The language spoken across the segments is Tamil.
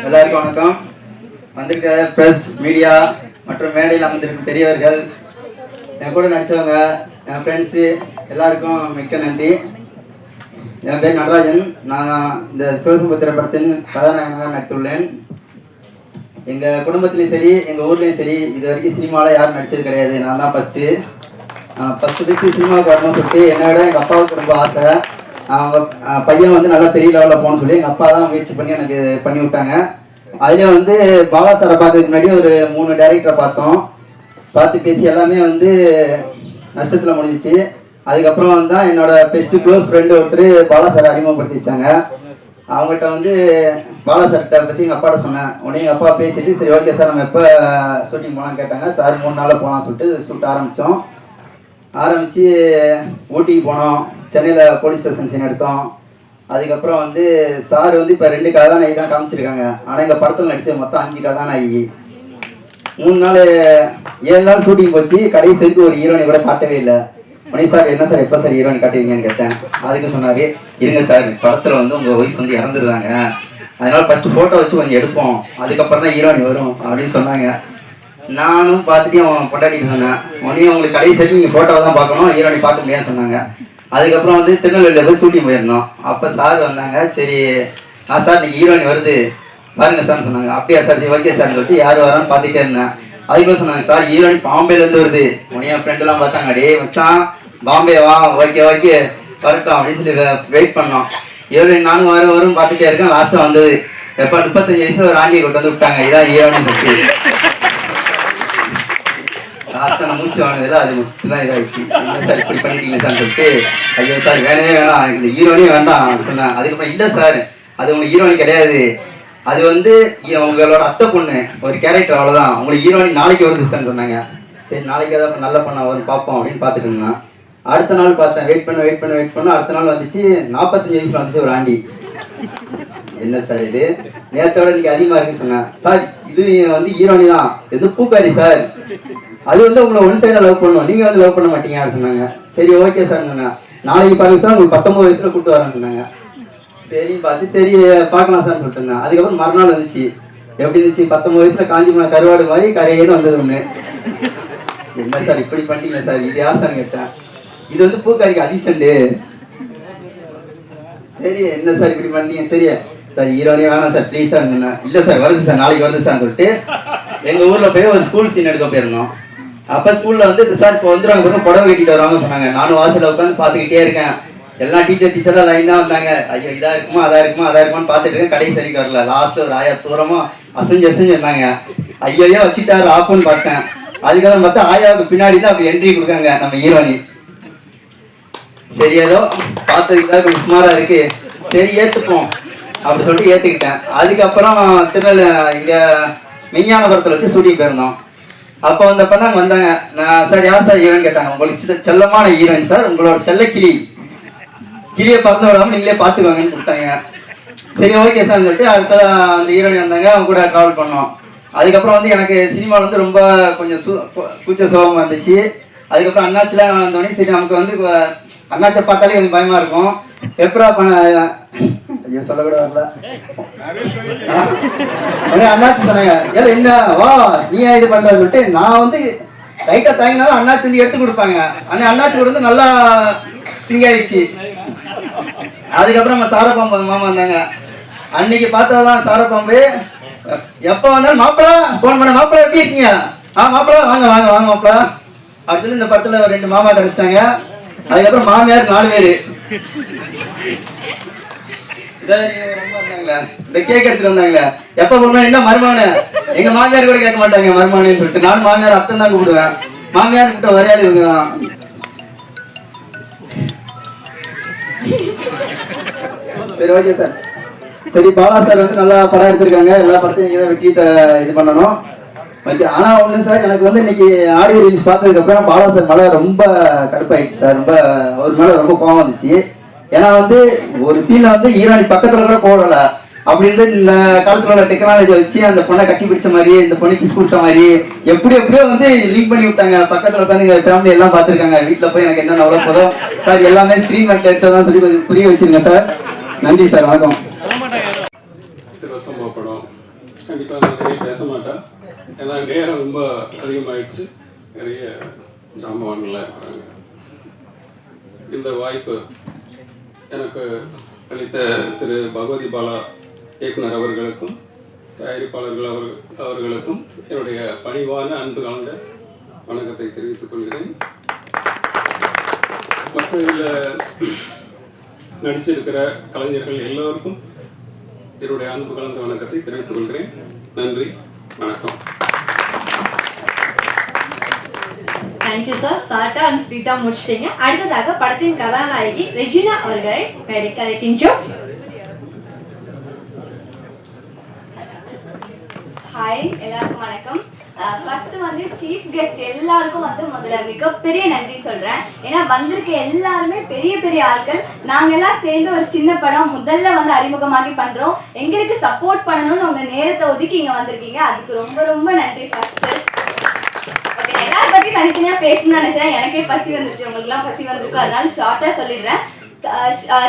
எல்லாருக்கும் வணக்கம். வந்திருக்க ப்ரெஸ் மீடியா மற்றும் மேடையில் அமர்ந்திருக்கும் பெரியவர்கள் என் கூட நடித்தவங்க என் ஃப்ரெண்ட்ஸு எல்லாருக்கும் மிக்க நன்றி. என் பேர் நடராஜன். நான் இந்த சிவசமுத்திர படத்தின் கதாநாயகனாக நடித்துள்ளேன். எங்கள் குடும்பத்துலேயும் சரி எங்கள் ஊர்லேயும் சரி இது வரைக்கும் சினிமாவில் யாரும் நடித்தது கிடையாது. நான் தான் ஃபஸ்ட்டு ஃபஸ்ட்டு ஃபஸ்ட்டு சினிமாவுக்கு வரணும்னு சொல்லிட்டு என்னை விட எங்கள் அப்பாவுக்கு ரொம்ப ஆசை. அவங்க பையன் வந்து நல்லா பெரிய லெவலில் போகணும்னு சொல்லி எங்கள் அப்பா தான் முயற்சி பண்ணி எனக்கு பண்ணி விட்டாங்க. அதிலே வந்து பாலா சாரை பார்க்கறதுக்கு முன்னாடி ஒரு மூணு டேரக்டரை பார்த்தோம். பார்த்து பேசி எல்லாமே வந்து நஷ்டத்தில் முடிஞ்சிச்சு. அதுக்கப்புறம் வந்து தான் என்னோட பெஸ்ட் க்ளோஸ் ஃப்ரெண்டு ஒருத்தர் பாலா சாரை அறிமுகப்படுத்தி வச்சாங்க. அவங்ககிட்ட வந்து பாலா சார்கிட்ட பற்றி எங்கள் அப்பாட்ட சொன்னேன். உடனே எங்கள் அப்பா பேசிட்டு சரி ஓகே சார் நம்ம எப்போ ஷூட்டிங் போகலான்னு கேட்டாங்க. சார் மூணு நாளில் போகலாம்னு சொல்லிட்டு ஷூட் ஆரம்பித்தோம் ஆரம்பித்து ஊட்டிக்கு போனோம். சென்னையில் போலீஸ் ஸ்டேஷன் சீன் எடுத்தோம். அதுக்கப்புறம் வந்து சார் வந்து இப்போ ரெண்டு கதாநாயகி தான் காமிச்சிருக்காங்க. ஆனால் எங்கள் படத்தில் நடித்த மொத்தம் அஞ்சு கதாநாயகி மூணு நாள் ஏழு நாள் ஷூட்டிங் போச்சு. கடைசிக்கு ஒரு ஹீரோனை கூட காட்டவே இல்லை. மணி சார் என்ன சார் எப்போ சார் ஹீரோயின் காட்டுவீங்கன்னு கேட்டேன். அதுக்கு சொன்னார் இருங்க சார் படத்தில் வந்து உங்கள் ஒய்ஃப் வந்து இறந்துருந்தாங்க அதனால் ஃபஸ்ட்டு ஃபோட்டோ வச்சு கொஞ்சம் எடுப்போம். அதுக்கப்புறம் தான் ஹீரோனி வரும். அப்படின்னு சொன்னாங்க. நானும் பார்த்துட்டு அவன் பொண்டாட்டிக்கு சொன்னேன் உடனே உங்களுக்கு கடைசி நீங்கள் ஃபோட்டோவை தான் பார்க்கணும் ஹீரோனி பார்க்க முடியாதுன்னு சொன்னாங்க. அதுக்கப்புறம் வந்து திருநெல்வேலியில் போய் ஷூட்டிங் போயிருந்தோம். அப்போ சார் வந்தாங்க சரி ஆ சார் இன்னைக்கு ஹீரோயின் வருது. பாருங்க சார்னு சொன்னாங்க. அப்படியா சார் ஓகே சார்னு சொல்லிட்டு யார் வரான்னு பார்த்துட்டே இருந்தேன். அதுக்கப்புறம் சொன்னாங்க சார் ஹீரோயின் பாம்பேலேருந்து வருது. உடனே என் ஃப்ரெண்டெல்லாம் பார்த்தாங்க. டேய் வச்சான் பாம்பே வா ஓகே ஓகே வரட்டும் அப்படின்னு சொல்லி வெயிட் பண்ணோம். ஹீரோயின் நானும் வரும் வரும் பார்த்துட்டே இருக்கேன். லாஸ்ட்டாக வந்தது. எப்போ முப்பத்தஞ்சு வயசுல ஒரு ஆண்டியை கொண்டு வந்து விட்டாங்க. இதான் ஹீரோயின் சொல்லிட்டு. அத்தனை நான் மூச்சு வாங்கினதுல அது தான் இதாகிடுச்சு என்ன சார் இப்படி பண்ணிட்டீங்க சார் சொல்லிட்டு ஐயோ சார் வேணவே வேணாம் எனக்கு இந்த ஹீரோனே வேண்டாம் சொன்னேன் அதுக்கப்புறம் இல்லை சார் அது உங்களுக்கு ஹீரோனி கிடையாது. அது வந்து உங்களோட அத்தை பொண்ணு ஒரு கேரக்டர் அவ்வளோதான் உங்களுக்கு ஹீரோனி நாளைக்கு வருது சார் சொன்னாங்க. சரி நாளைக்கு ஏதாவது நல்ல பண்ண வரும் பார்ப்போம் அப்படின்னு பார்த்துட்டு அடுத்த நாள் பார்த்தேன் வெயிட் பண்ண வெயிட் பண்ண வெயிட் பண்ண. அடுத்த நாள் வந்துச்சு நாற்பத்தஞ்சு வயசுல வந்துச்சு ஒரு ஆண்டி. என்ன சார் இது? நேரத்தோட இன்னைக்கு அதிகமாக இருக்குன்னு சொன்னேன். சார் இது வந்து ஹீரோனி தான். இது பூக்காரி சார். அது வந்து உங்களை ஒன் சைடாக லவ் பண்ணுவோம் நீங்கள் வந்து லவ் பண்ண மாட்டீங்க அப்படின்னு சொன்னாங்க? சரி ஓகே சார் சொன்னாங்க நாளைக்கு பாருங்க சார் உங்களுக்கு பத்தொம்பது வயசில் கூட்டு வரேன்னு சொன்னாங்க. சரி பார்த்து சரி பார்க்கலாம் சார்னு சொல்லிட்டு இருந்தேன் அதுக்கப்புறம் மறுநாள் வந்துச்சு. எப்படி இருந்துச்சு? பத்தொம்பது வயசுல காஞ்சி போன கருவாடு மாதிரி கரையேன்னு வந்தது ஒன்று என்ன சார் இப்படி பண்ணிட்டீங்க சார் இது யார் சார் கேட்டேன். இது வந்து பூக்காரிக்கு அதிர்ஷ்டண்டு சரி என்ன சார் இப்படி பண்ணீங்க? சரி சார் ஹீரோனே வேணாம் சார் ப்ளீஸ் சார் இல்லை சார் வருது சார் நாளைக்கு வருது சார் சொல்லிட்டு எங்கள் ஊரில் போய் ஒரு ஸ்கூல் சீன் எடுக்க போயிருந்தோம். அப்போ ஸ்கூலில் வந்து இந்த சார் இப்போ வந்துடுவாங்க பாருங்க புடவை கட்டிட்டு வருவாங்க சொன்னாங்க. நானும் வாசலில் உட்காந்து பார்த்துக்கிட்டே இருக்கேன். எல்லா டீச்சர் டீச்சராக லைனாக வந்தாங்க. ஐயோ இதாக இருக்குமா அதாக இருக்குமா அதாக இருக்குமான்னு பார்த்துட்டு இருக்கேன். கடைசி வரைக்கும் வரல. லாஸ்ட்டில் ஒரு ஆயா தூரமாக அசைஞ்சு அசைஞ்சு சொன்னாங்க ஐயோயோ வச்சுட்டாரு ஆப்புன்னு பார்த்தேன். அதுக்கப்புறம் பார்த்தா ஆயாவுக்கு பின்னாடி தான் அப்படி என்ட்ரி கொடுக்காங்க நம்ம ஈரோனி சரி ஏதோ பார்த்ததுக்காக கொஞ்சம் சுமாரா இருக்கு. சரி ஏத்துப்போம். அப்படி சொல்லிட்டு ஏத்துக்கிட்டேன். அதுக்கப்புறம் திருநெல் இங்க மெய்ஞானபுரத்துல வச்சு ஷூட்டிங் போயிருந்தோம். அப்போ வந்தப்ப நாங்க வந்தாங்க. நான் சார் யார் சார் ஹீரோயின் கேட்டாங்க. உங்களுக்கு செல்லமான ஹீரோயின் சார். உங்களோட செல்ல கிளி. கிளியை பறந்து விடாம நீங்களே பார்த்துக்கோங்கன்னு கொடுத்தாங்க சரி ஓகே சார் சொல்லிட்டு அடுத்த அந்த ஹீரோயின் வந்தாங்க. அவங்க கூட ட்ராவல் பண்ணோம். அதுக்கப்புறம் வந்து எனக்கு சினிமாவில் வந்து ரொம்ப கொஞ்சம் சு கூச்ச சுபமாக இருந்துச்சு. அதுக்கப்புறம் அண்ணாச்சிலாம் வந்தோடனே சரி நமக்கு வந்து இப்போ அண்ணாச்சை பார்த்தாலே கொஞ்சம் பயமா இருக்கும். எப்படா பண்ண ஐயோ சொல்லக்கூட வரல. உடனே அண்ணாச்சி சொன்னாங்க ஏல என்ன? வா நீ ஏன் இது பண்ற சொல்லிட்டு நான் வந்து லைட்டா தாங்கினாலும் அண்ணாச்சி வந்து எடுத்து கொடுப்பாங்க. ஆனால் அண்ணாச்சி கூட வந்து நல்லா சிங்காயிடுச்சு அதுக்கப்புறம் நம்ம சாரப்பாம்பு மாமா வந்தாங்க. அன்னைக்கு பார்த்ததான் சாரப்பாம்பு. எப்போ வந்தாலும் மாப்பிள ஃபோன் பண்ண மாப்பிள எப்படி இருக்கீங்க? ஆ மாப்பிள வாங்க வாங்க வாங்க மாப்பிள. அப்படி சொல்லி இந்த படத்துல ஒரு ரெண்டு மாமா கிடைச்சிட்டாங்க அதுக்கப்புறம் மாமியார் நாலு பேரு. இந்த கேக் எடுத்துட்டு வந்தாங்களே. எப்ப போனா என்ன மருமான எங்க மாமியார் கூட கேட்க மாட்டாங்க மருமானு சொல்லிட்டு. நானும் மாமியார் அத்தன் தான் கூப்பிடுவேன். மாமியார் கிட்ட வரையாளி இவங்க சரி ஓகே சார் சரி பாலா சார் வந்து நல்லா படம் எடுத்திருக்காங்க. எல்லா படத்தையும் நீங்க தான் வெற்றி இது பண்ணணும். ஓகே ஆனால் ஒன்று சார் எனக்கு வந்து இன்னைக்கு ஆடியோ ரீல்ஸ் பார்த்ததுக்கப்புறம் பாலா சார் மேலே ரொம்ப கடுப்பாயிடுச்சு சார் ரொம்ப அவர் மேலே ரொம்ப கோவம் வந்துச்சு. ஏன்னா வந்து ஒரு சீன்ல வந்து ஈரானி பக்கத்துல கூட போடல. அப்படின்னு இந்த காலத்துல உள்ள டெக்னாலஜி வச்சு அந்த பொண்ணை கட்டி பிடிச்ச மாதிரி இந்த பொண்ணு கிஸ் கொடுத்த மாதிரி எப்படி எப்படியோ வந்து லிங்க் பண்ணி விட்டாங்க. பக்கத்துல உட்காந்து எங்க ஃபேமிலி எல்லாம் பாத்துருக்காங்க வீட்டுல போய் எனக்கு என்னென்ன அவ்வளோ போதும் சார் எல்லாமே ஸ்கிரீன் மேட்ல எடுத்ததான் சொல்லி கொஞ்சம் புரிய வச்சிருங்க சார் நன்றி சார் வணக்கம். சிவசம்பவ படம் கண்டிப்பா நான் நிறைய பேச மாட்டேன். ஏன்னா நேரம் ரொம்ப அதிகமாயிடுச்சு. நிறைய ஜாம்பவான்கள்லாம் இந்த வாய்ப்பு எனக்கு அளித்த திரு பகவதி பாலா இயக்குனர் அவர்களுக்கும் தயாரிப்பாளர்கள் அவர் அவர்களுக்கும் என்னுடைய பணிவான அன்பு கலந்த வணக்கத்தை தெரிவித்துக் கொள்கிறேன். மற்ற இதில் நடிச்சிருக்கிற கலைஞர்கள் எல்லோருக்கும் என்னுடைய அன்பு கலந்த வணக்கத்தை தெரிவித்துக் கொள்கிறேன். நன்றி வணக்கம். தேங்க்யூ சார் சாட்டா அண்ட் ஸ்வீட்டா முடிச்சிட்டீங்க அடுத்ததாக படத்தின் கதாநாயகி ரெஜினா அவர்களை மேடைக்கு அழைக்கின்றோம் ஹாய் எல்லாருக்கும் வணக்கம். ஃபர்ஸ்ட் வந்து சீஃப் கெஸ்ட் எல்லாருக்கும் வந்து முதல்ல மிகப்பெரிய நன்றி சொல்றேன். ஏன்னா வந்திருக்க எல்லாருமே பெரிய பெரிய ஆட்கள். நாங்க எல்லாம் சேர்ந்து ஒரு சின்ன படம் முதல்ல வந்து அறிமுகமாகி பண்றோம். எங்களுக்கு சப்போர்ட் பண்ணணும்னு உங்க நேரத்தை ஒதுக்கி இங்க வந்திருக்கீங்க. அதுக்கு ரொம்ப ரொம்ப நன்றி ஃபர்ஸ்ட் எல்லாரும் பத்தி தனித்தனியா பேசணும்னு நினைச்சேன். எனக்கே பசி வந்துச்சு உங்களுக்குலாம் பசி வந்திருக்கும். அதனால ஷார்ட்டா சொல்லிடுறேன்.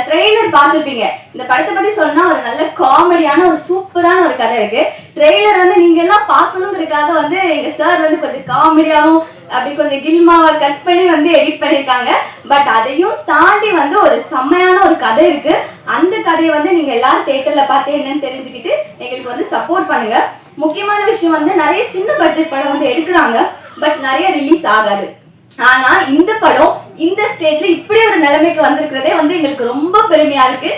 ட்ரெய்லர் பார்த்துருப்பீங்க. இந்த படத்தை பத்தி சொன்னா ஒரு நல்ல காமெடியான ஒரு சூப்பரான ஒரு கதை இருக்கு. ட்ரெய்லர் வந்து நீங்க எல்லாம் பார்க்கணுங்கிறதுக்காக வந்து எங்க சார் வந்து கொஞ்சம் காமெடியாவும் அப்படி கொஞ்சம் கில்மாவை கட் பண்ணி வந்து எடிட் பண்ணியிருக்காங்க. பட் அதையும் தாண்டி வந்து ஒரு செம்மையான ஒரு கதை இருக்கு. அந்த கதையை வந்து நீங்க எல்லாரும் தேட்டர்ல பார்த்து என்னன்னு தெரிஞ்சுக்கிட்டு எங்களுக்கு வந்து சப்போர்ட் பண்ணுங்க. முக்கியமான விஷயம் வந்து நிறைய சின்ன பட்ஜெட் படம் வந்து எடுக்கிறாங்க. பட் நிறைய ரிலீஸ் ஆகாது. ஆனா இந்த படம் இந்த ஸ்டேஜ்ல இப்படி ஒரு நிலைமைக்கு வந்திருக்கிறதே வந்து எங்களுக்கு ரொம்ப பெருமையா இருக்கு.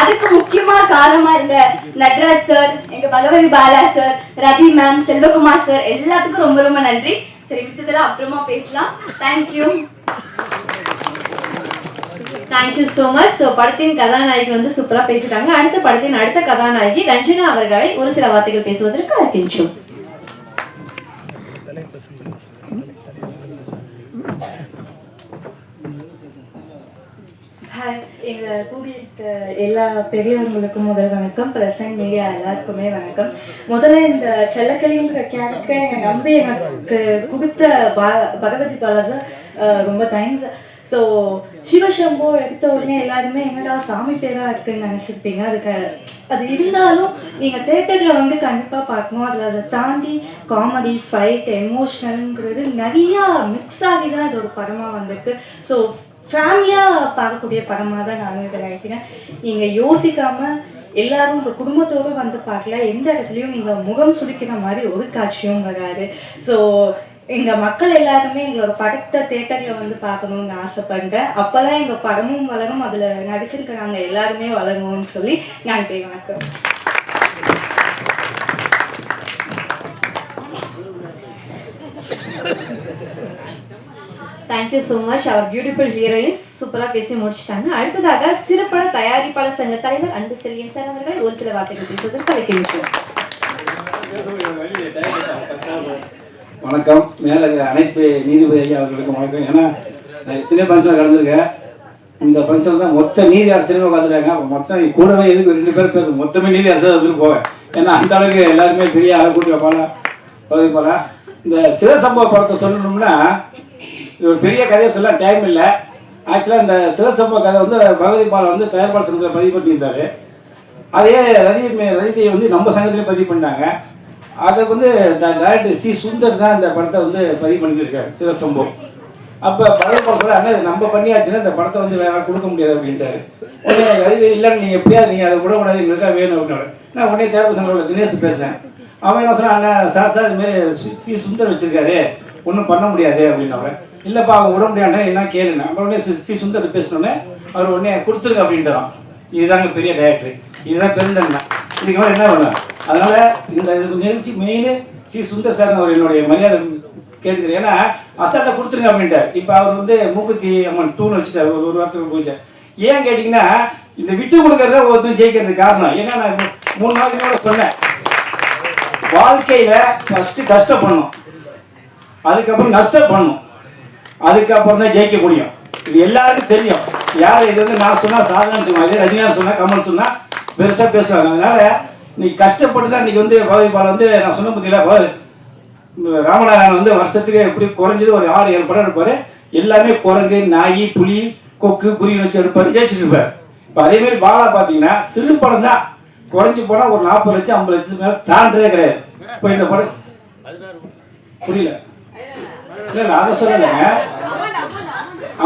அதுக்கு முக்கியமா காரணமா இருந்த நட்ராஜ் சார் எங்க Bhagavathi Bala sir Rathi ma'am Selvakumar sir எல்லாத்துக்கும் ரொம்ப ரொம்ப நன்றி. சரி வித்ததெல்லாம் அப்புறமா பேசலாம். Thank you thank you so much so படத்தின் கதாநாயகி வந்து சூப்பரா பேசிட்டாங்க. அடுத்த படத்தின் அடுத்த கதாநாயகி ரஞ்சனா அவர்களை ஒரு சில வார்த்தைகள் பேசுவதற்கு அழைக்கின்றோம். ஹாய் எங்கள் கூடியிருக்க எல்லா பெரியவங்களுக்கும் முதல் வணக்கம். பிரசன்ட் மீடியா எல்லாருக்குமே வணக்கம். முதல்ல இந்த செல்லக்கிளிங்கிற கேரக்டரை என்னை நம்பி எனக்கு கொடுத்த பா பகவதி பாலாஜா ரொம்ப தேங்க்ஸ் ஸோ சிவசம்போ எடுத்த உடனே எல்லாருமே என்னடா சாமி பேராக இருக்குன்னு நினச்சிருப்பீங்க. அதுக்கு அது இருந்தாலும் நீங்கள் தேட்டரில் வந்து கண்டிப்பாக பார்க்கணும். அதில் அதை தாண்டி காமெடி ஃபைட் எமோஷ்னல்ங்கிறது நிறையா மிக்ஸ் ஆகி தான் இது ஒரு படமாக வந்திருக்கு. ஸோ ஃபேமிலியாக பார்க்கக்கூடிய படமாக தான் நான் இதை நினைக்கிறேன். நீங்கள் யோசிக்காமல் எல்லாரும் உங்கள் குடும்பத்தோடு வந்து பார்க்கல. எந்த இடத்துலையும் நீங்கள் முகம் சுளிக்கிற மாதிரி ஒரு காட்சியும் வராது. ஸோ எங்கள் மக்கள் எல்லாருமே எங்களோட படத்தை தேட்டரில் வந்து பார்க்கணுன்னு ஆசைப்படுறேன். அப்போ தான் எங்கள் படமும் வளரும். அதில் நடிச்சிருக்கிறாங்க எல்லாருமே வளருவோம்னு சொல்லி நன்றி வணக்கம். தேங்க்யூ ஸோ மச் அவர் பியூட்டிஃபுல் ஹீரோயின்ஸ் சூப்பராக பேசி முடிச்சிட்டாங்க. அடுத்ததாக சிறப்பான தயாரிப்பாளர் சங்க தலைவர் அன்பு செல்வியன் சார் அவர்கள் ஒரு சில வார்த்தைகள் பேசுவதற்கு அழைக்கின்றோம் வணக்கம். மேலே இருக்கிற அனைத்து நீதிபதி ஐயா அவர்களுக்கும் வணக்கம். ஏன்னா நான் எத்தனையோ ஃபங்க்ஷன் கலந்துருக்கேன் இந்த ஃபங்க்ஷன் தான் மொத்த நீதி அரசியலுமே பார்த்துருக்காங்க அப்போ மொத்தம் கூடவே எதுக்கு ரெண்டு பேர் பேசும் மொத்தமே நீதி அரசு வந்துட்டு போவேன். ஏன்னா அந்த அளவுக்கு எல்லாருமே பெரிய ஆளை கூட்டி வைப்பாளா போல. இந்த சிவசம்பவ படத்தை சொல்லணும்னா இது ஒரு பெரிய கதையை சொல்ல டைம் இல்லை. ஆக்சுவலாக இந்த சிவசம்பவ கதை வந்து பகவதி பாலா வந்து தயாரிப்பாளர் சங்கத்தில் பதிவு பண்ணியிருந்தார். அதே ரதி ரதியை வந்து நம்ம சங்கத்திலே பதிவு பண்ணாங்க அதை வந்து டேரக்டர் சி. சுந்தர் தான் இந்த படத்தை வந்து பதிவு பண்ணியிருக்காரு சிவசம்பவம் அப்போ பழைய படம் சொல்ல அண்ணா நம்ம பண்ணியாச்சுன்னா இந்த படத்தை வந்து வேற கொடுக்க முடியாது அப்படின்ட்டாரு. உடனே ரதி இல்லைன்னு நீங்கள் எப்படியாவது நீங்கள் அதை விடக்கூடாது எங்களுக்காக வேணும் அப்படின்னு நான் உடனே தேர்வு சங்கரோட தினேஷ் பேசுகிறேன் அவன் என்ன சொன்னான் அண்ணா சார் சார் இதுமாரி சி- சி. சுந்தர் வச்சிருக்காரு ஒன்றும் பண்ண முடியாது அப்படின்னு இல்லைப்பா அவன் விட முடியாதுன்னா என்ன கேளுங்க அப்புறம் உடனே சி- சுந்தர் பேசினோடனே அவர் உடனே கொடுத்துருங்க அப்படின்றான் இதுதாங்க பெரிய டைரக்டர் இதுதான் பெருந்தன்மை. இதுக்கு மேலே என்ன பண்ணுவேன் அதனால இந்த இது நிகழ்ச்சி மெயின் சி சுந்தர் சார் அவர் என்னுடைய மரியாதை கேட்டுக்கிறேன் ஏன்னா அசால்ட்டை கொடுத்துருங்க அப்படின்ட்டார் இப்போ அவர் வந்து மூக்குத்தி அம்மன் டூன்னு வச்சுட்டார். ஒரு ஒரு வாரத்துக்கு பூஜை ஏன் கேட்டிங்கன்னா இந்த விட்டு கொடுக்கறத ஒருத்தன் ஜெயிக்கிறதுக்கு காரணம். ஏன்னா நான் மூணு நாளைக்கு மேலே சொன்னேன். வாழ்க்கையில் ஃபஸ்ட்டு கஷ்டப்படணும் அதுக்கப்புறம் நஷ்டப்படணும் அதுக்கப்புறம் தான் ஜெயிக்க முடியும். இது எல்லாருக்கும் தெரியும். யார் இது வந்து நான் சொன்னால் சாதனை சொன்னால் இதே ரஜினிகாந்த் சொன்னால் கமல் சொன்னால் பெருசாக பேசுவாங்க. அதனால நீ கஷ்டப்பட்டு தான் இன்னைக்கு வந்து பகவதி வந்து நான் சொன்ன பார்த்தீங்களா ராமநாராயணன் வந்து வருஷத்துக்கு எப்படி குறைஞ்சது ஒரு ஆறு ஏழு படம் எடுப்பார். எல்லாமே குரங்கு நாய் புலி கொக்கு குருவி வச்சு எடுப்பார் ஜெயிச்சுட்டு இருப்பார். இப்போ அதேமாரி பாலா பார்த்தீங்கன்னா சிறு படம் தான். குறைஞ்சி போனால் ஒரு நாற்பது லட்சம் ஐம்பது லட்சத்துக்கு மேலே தாண்டதே கிடையாது. இப்போ இந்த படம் புரியல. நான் அதை சொல்லலைங்க.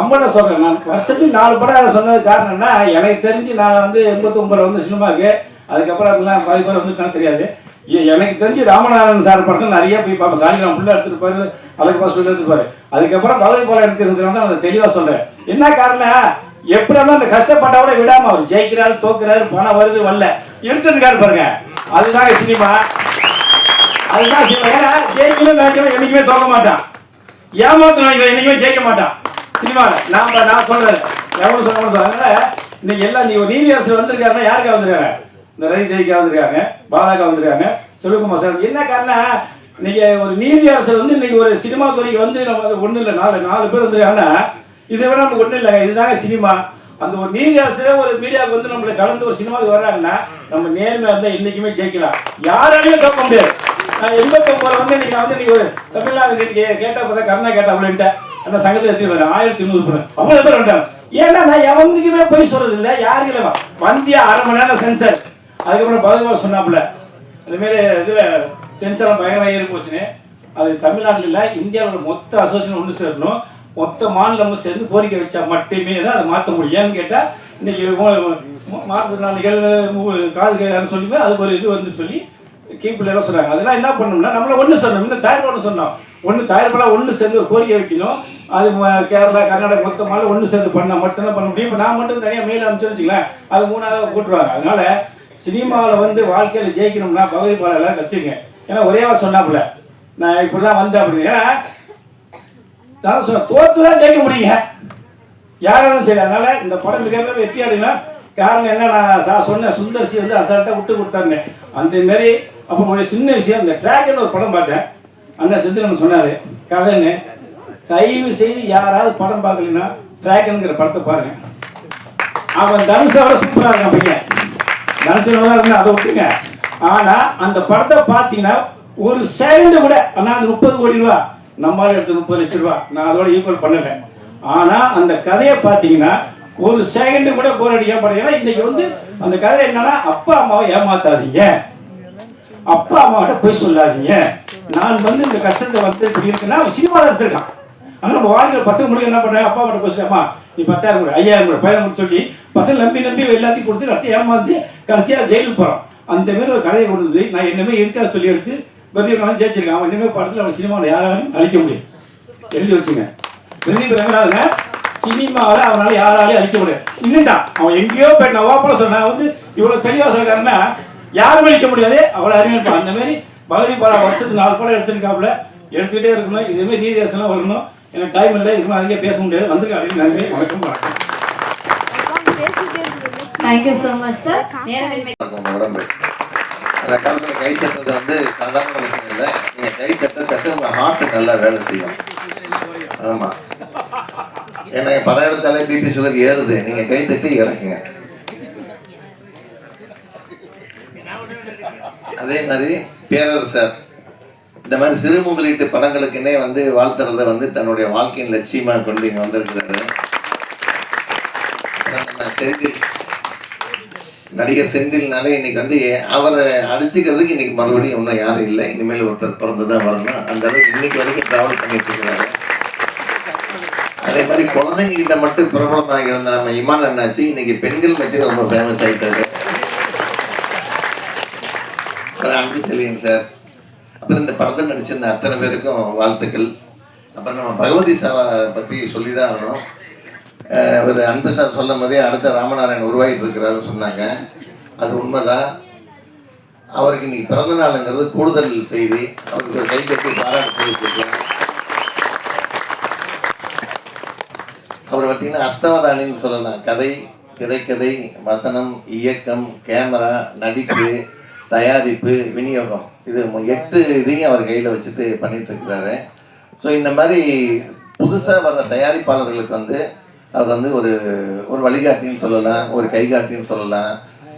அம்மனை சொல்கிறேன் நான் வருஷத்துக்கு நாலு படம் அதை சொன்னது காரணம்னா எனக்கு தெரிஞ்சு நான் வந்து எண்பத்தொம்பதில் வந்து சினிமாவுக்கு அதுக்கப்புறம் அதெல்லாம் பாதி பேர் வந்து தெரியாது. எனக்கு தெரிஞ்சு ராமநாதன் சார் படத்தில் நிறைய போய் பார்ப்பேன். சாலிகிராம் ஃபுல்லாக எடுத்துட்டு பாரு அழகு பாஸ் எடுத்துட்டு அதுக்கப்புறம் பகவதி போல எடுத்துக்கிறதுனால தான் நான் தெளிவாக சொல்கிறேன் என்ன காரணம் எப்படி இருந்தாலும் அந்த கஷ்டப்பட்டா கூட விடாம அவர் ஜெயிக்கிறாரு தோக்குறாரு பணம் வருது வரல. எடுத்துருக்காரு பாருங்க. அதுதான் சினிமா. அதுதான் சினிமா. ஏன்னா ஜெயிக்கணும் நினைக்கணும் என்றைக்குமே தோக்க மாட்டான். ஏமாத்து நினைக்கிறேன் என்னைக்குமே ஜெயிக்க மாட்டான். சினிமாவில் நாம நான் சொல்றேன். எவ்வளவு சொல்ல சொல்ல அதனால இன்னைக்கு எல்லாம் நீ ஒரு நீதியரசர் வந்திருக்காருன்னா யாருக்கா வந்திருக்காங்க? இந்த ரவி தேவிக்கா வந்திருக்காங்க பாலாக்கா வந்திருக்காங்க செல்வகுமார் சார். என்ன காரணம் இன்னைக்கு ஒரு நீதியரசர் வந்து இன்னைக்கு ஒரு சினிமா துறைக்கு வந்து நம்ம ஒண்ணு இல்லை. நாலு நாலு பேர் வந்திருக்காங்கன்னா இதை விட நமக்கு ஒன்றும் இல்லை. இதுதாங்க சினிமா. அந்த ஒரு நீதியரசரே ஒரு மீடியாவுக்கு வந்து நம்மளை கலந்து ஒரு சினிமாவுக்கு வர்றாங்கன்னா நம்ம நேர்மையா இருந்தா என்னைக்குமே ஜெயிக்கலாம். யாராலையும் தப்ப முடியாது. எண்பத்தொம்பதுல வந்து நீங்க வந்து நீங்க தமிழ்நாடு கேட்டீங்க கேட்டா பார்த்தா கருணா கேட்டா அப்படின்ட்டு அந்த சங்கத்தில் எத்தனை பேர் ஆயிரத்தி நூறு பேர். அவ்வளோ பேர் வந்தாங்க ஏன்னா நான் எவனுக்குமே போய் சொல்றது இல்லை யாருக்கு இல்லை வந்தியா அரை மணி நேரம் சென்சர் அதுக்கப்புறம் பதினோரு சொன்னாப்புல. அதுமாரி மாதிரி இதில் சென்சாரம் பயங்கரமாக ஏறி போச்சுன்னு. அது தமிழ்நாட்டில் இல்லை இந்தியாவில் மொத்த அசோசியேஷன் ஒன்று சேரணும். மொத்த மாநிலமும் சேர்ந்து கோரிக்கை வச்சா மட்டுமே தான் அதை மாற்ற முடியும். ஏன்னு கேட்டால் இன்னைக்கு மாற்றுத்திறனாளிகள் காது கேட்காதுன்னு சொல்லி அதுக்கு ஒரு இது வந்து சொல்லி கீப்பில் எல்லாம் சொல்கிறாங்க அதெல்லாம் என்ன பண்ணணும்னா நம்மள ஒன்று சொன்னோம். இன்னும் தயார் பண்ண சொன்னோம். ஒன்று தயாரிப்பெல்லாம் ஒன்று சேர்ந்து ஒரு கோரிக்கை வைக்கணும். அது கேரளா கர்நாடகா மொத்தமாக ஒன்று சேர்ந்து பண்ணால் மட்டும்தான் பண்ண முடியும். இப்போ நான் மட்டும் தனியாக மெயில் அனுப்பிச்சு வச்சுக்கலாம் அது மூணாவது கூட்டுருவாங்க. அதனால சினிமாவில் வந்து வாழ்க்கையில் ஜெயிக்கணும்னா பகுதி பாடலாம் கற்றுங்க ஏன்னா ஒரே சொன்னாப்புல. நான் இப்படி தான் வந்தேன் அப்படின்னு. ஏன்னா நான் சொன்னேன் தோற்று தான் ஜெயிக்க முடியுங்க. யாராலும் சரி. அதனால இந்த படம் மிக வெற்றி அடையினா காரணம் என்ன? நான் சொன்னேன் சொன்ன சுந்தர்சி வந்து அசால்ட்டாக விட்டு கொடுத்தாருங்க. அந்த மாரி அப்போ ஒரு சின்ன விஷயம் இந்த ட்ராக்னு ஒரு படம் பார்த்தேன். அண்ணன் செந்திலன் சொன்னார் கதைன்னு தயவு செய்து யாராவது படம் பார்க்கலன்னா டிராகனுங்கிற படத்தை பாருங்க. அவன் தனுஷோட சூப்பராக இருக்கான் பையன். தனுஷோட இருந்தா அதை விட்டுங்க ஆனால் அந்த படத்தை பார்த்தீங்கன்னா ஒரு செகண்டு கூட அண்ணா அந்த முப்பது கோடி ரூபா. நம்மளால எடுத்து முப்பது லட்சம் ரூபா. நான் அதோட ஈக்குவல் பண்ணல. ஆனால் அந்த கதையை பார்த்தீங்கன்னா ஒரு செகண்டு கூட போர் அடிக்க படம் ஏன்னா இன்னைக்கு வந்து அந்த கதை என்னன்னா அப்பா அம்மாவை ஏமாத்தாதீங்க. அப்பா அம்மாவிட்ட போய் சொல்லாதீங்க. நான் வந்து இந்த கஷ்டத்தை வந்து இப்படி இருக்குன்னா அவன் சினிமாவில் எடுத்திருக்கான். ஆனால் நம்ம வாழ்க்கையில் பசங்க முடியும் என்ன பண்ணுறாங்க அப்பா அம்மாட்ட போய் அம்மா நீ பத்தாயிரம் கூட ஐயாயிரம் கூட பையன் கூட சொல்லி பசங்க நம்பி நம்பி எல்லாத்தையும் கொடுத்து கடைசியாக ஏமாந்து கடைசியாக ஜெயிலுக்கு போகிறான் அந்த மாதிரி ஒரு கதையை கொடுத்தது நான் என்னமே இருக்கா சொல்லி எடுத்து பிரதீப் நான் அவன் இனிமேல் படத்தில் அவன் சினிமாவில் யாராலையும் அழிக்க முடியும் எழுதி வச்சுங்க. பிரதீப் ரங்கநாதன சினிமாவில் அவனால யாராலையும் அழிக்க முடியாது. இன்னும்தான் அவன் எங்கேயோ போய் நான் சொன்னான் வந்து இவ்வளோ தெளிவாக சொல்லிருக்காருன்னா யாரும் அழிக்க முடியாது. அவ்வளோ அறிவிப்பான் அந்த மாதிரி பகுதி படம் வருஷத்துக்கு நாலு படம் எடுத்திருக்காப்புல. எடுத்துக்கிட்டே இருக்கணும். இதே நீதி அரசெல்லாம் வரணும். எனக்கு டைம் இல்லை. இது மாதிரி அதிகம் பேச முடியாது. வந்திருக்காங்க நன்றி. வணக்கம். வணக்கம் தேங்க்யூ ஸோ மச் சார் உடம்பு அந்த காலத்தில் கை தட்டுறது வந்து சாதாரண விஷயம் இல்லை நீங்கள் கை தட்ட தட்ட உங்கள் ஹார்ட் நல்லா வேலை செய்யும் ஆமாம் ஏன்னா படம் எடுத்தாலே பிபி சுகர் ஏறுது. நீங்கள் கை தட்டி இறக்குங்க. அதே மாதிரி பேரரசர் இந்த மாதிரி சிறு முதலீட்டு படங்களுக்குன்னே வந்து வாழ்த்துறத வந்து தன்னுடைய வாழ்க்கையின் லட்சியமா கொண்டு இங்க வந்திருக்கிறாரு செந்தில் நடிகர் செந்தில்னாலே இன்னைக்கு வந்து அவரை அடிச்சுக்கிறதுக்கு இன்னைக்கு மறுபடியும் இன்னும் யாரும் இல்லை. இனிமேல் ஒருத்தர் பிறந்து தான் வரணும். அந்த அளவுக்கு இன்னைக்கு வரைக்கும் ட்ராவல் பண்ணிட்டு இருக்கிறாரு. அதே மாதிரி குழந்தைங்க கிட்ட மட்டும் பிரபலமாக இருந்த நம்ம இமான் அண்ணாச்சி இன்னைக்கு பெண்கள் மத்தியில் ரொம்ப ஃபேமஸ் ஆகிட்டாரு அப்புறம் அன்பு செல்லியன் சார். அப்புறம் இந்த படத்தில் நடிச்சிருந்த அத்தனை பேருக்கும் வாழ்த்துக்கள். அப்புறம் நம்ம பகவதி சாலை பற்றி சொல்லி தான் ஆகணும் அவர் அன்பு சார் சொல்லும் போதே அடுத்த ராமநாராயண் உருவாகிட்டு இருக்கிறாருன்னு சொன்னாங்க. அது உண்மைதான். அவருக்கு இன்னைக்கு பிறந்த நாளுங்கிறது கூடுதல் செய்தி. அவருக்கு ஒரு கைப்பற்றி பாராட்டு தெரிவிச்சிருக்கேன் அவர் பார்த்தீங்கன்னா அஷ்டவதானின்னு சொல்லலாம். கதை திரைக்கதை வசனம் இயக்கம் கேமரா நடிப்பு தயாரிப்பு விநியோகம். இது எட்டு இதையும் அவர் கையில் வச்சுட்டு பண்ணிட்டு இருக்கிறாரு ஸோ இந்த மாதிரி புதுசாக வர்ற தயாரிப்பாளர்களுக்கு வந்து அவர் வந்து ஒரு ஒரு வழிகாட்டின்னு சொல்லலாம் ஒரு கைகாட்டின்னு சொல்லலாம்.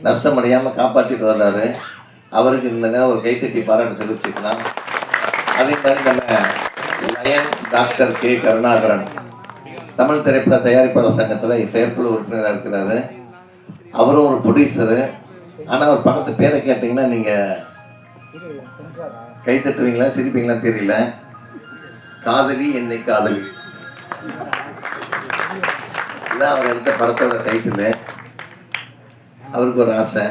நஷ்டம் அடையாமல் காப்பாற்றிட்டு வர்றாரு. அவருக்கு இந்த நேரம் ஒரு கைத்தட்டி பாராட்டு தெரிவிச்சுக்கலாம். அதே மாதிரி நம்ம lion doctor K. Karunakaran. Tamil திரைப்பட தயாரிப்பாளர் சங்கத்தில் செயற்குழு உறுப்பினராக இருக்கிறாரு. அவரும் ஒரு ப்ரொடியூசரு ஆனால் ஒரு படத்து பேரை கேட்டிங்கன்னா நீங்கள் கை தட்டுவீங்களா சிரிப்பீங்களா தெரியல. காதலி என்னை காதலி. இதான் அவர் எடுத்த படத்தோட டைட்டில் அவருக்கு ஒரு ஆசை.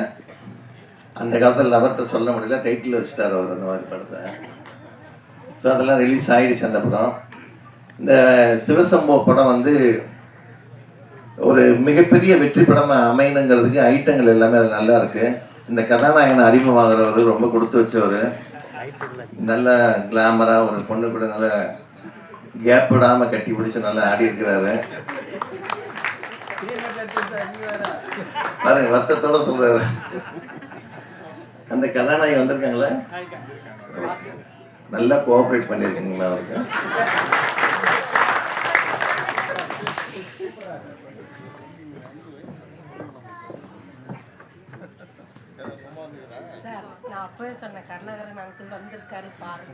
அந்த காலத்தில் லவர்த்த சொல்ல முடியல டைட்டில் வச்சுட்டார் அவர் அந்த மாதிரி படத்தை. ஸோ அதெல்லாம் ரிலீஸ் ஆகிடுச்சு அந்த படம். இந்த சிவசம்போ படம் வந்து ஒரு மிகப்பெரிய வெற்றி படமாக அமையணுங்கிறதுக்கு ஐட்டங்கள் எல்லாமே அது நல்லா இருக்கு. இந்த கதாநாயகனை அறிமுகமாகிறவர் ரொம்ப கொடுத்து வச்சவர். நல்ல கிளாமராக ஒரு பொண்ணு கூட நல்ல கேப் விடாமல் கட்டி பிடிச்சி நல்லா ஆடி இருக்கிறாரு. பாருங்க வருத்தத்தோட சொல்றாரு. அந்த கதாநாயகி வந்திருக்காங்களே? நல்லா கோஆப்ரேட் பண்ணியிருக்கீங்களா அவருக்கு சார் நான் அப்பவே சொன்னேன் கருணாகரன் அங்கிள் வந்திருக்காரு பாருங்க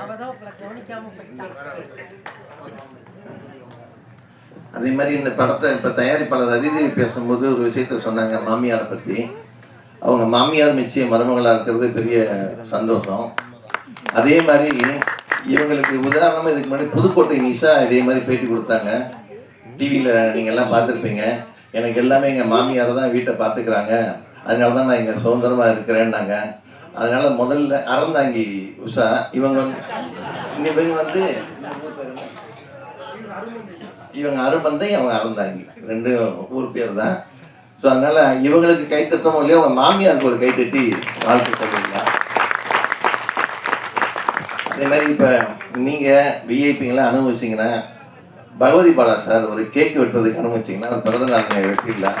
அவதான் உங்களை கவனிக்காம போயிட்டாங்க அதே மாதிரி இந்த படத்தை இப்போ தயாரிப்பாளர் அதிதேவி பேசும்போது ஒரு விஷயத்த சொன்னாங்க மாமியாரை பற்றி அவங்க மாமியார் நிச்சயம் மருமகளாக இருக்கிறது பெரிய சந்தோஷம். அதே மாதிரி இவங்களுக்கு உதாரணமாக இதுக்கு முன்னாடி புதுக்கோட்டை நிஷா இதே மாதிரி பேட்டி கொடுத்தாங்க. டிவியில் நீங்கள் எல்லாம் பார்த்துருப்பீங்க. எனக்கு எல்லாமே எங்கள் மாமியார் தான் வீட்டை பார்த்துக்கிறாங்க. அதனால தான் நான் இங்கே சுதந்திரமாக இருக்கிறேன்னாங்க. அதனால முதல்ல அறந்தாங்கி உஷா இவங்க வந்து இவங்க வந்து இவங்க அருபந்தை அவங்க அறந்தாங்கி. ரெண்டு ஊர் பேர் தான் ஸோ அதனால இவங்களுக்கு கைத்தட்டமோ இல்லையோ அவங்க மாமியாருக்கு ஒரு கைத்தட்டி வாழ்த்து சொல்லுங்களா அதே மாதிரி இப்போ நீங்கள் விஐபிங்களாம் அனுபவிச்சிங்கன்னா பகவதி பாலா சார் ஒரு கேக் வெட்டுறதுக்கு அனுபவிச்சிங்கன்னா பிறந்த நாள் வெட்டிடலாம்.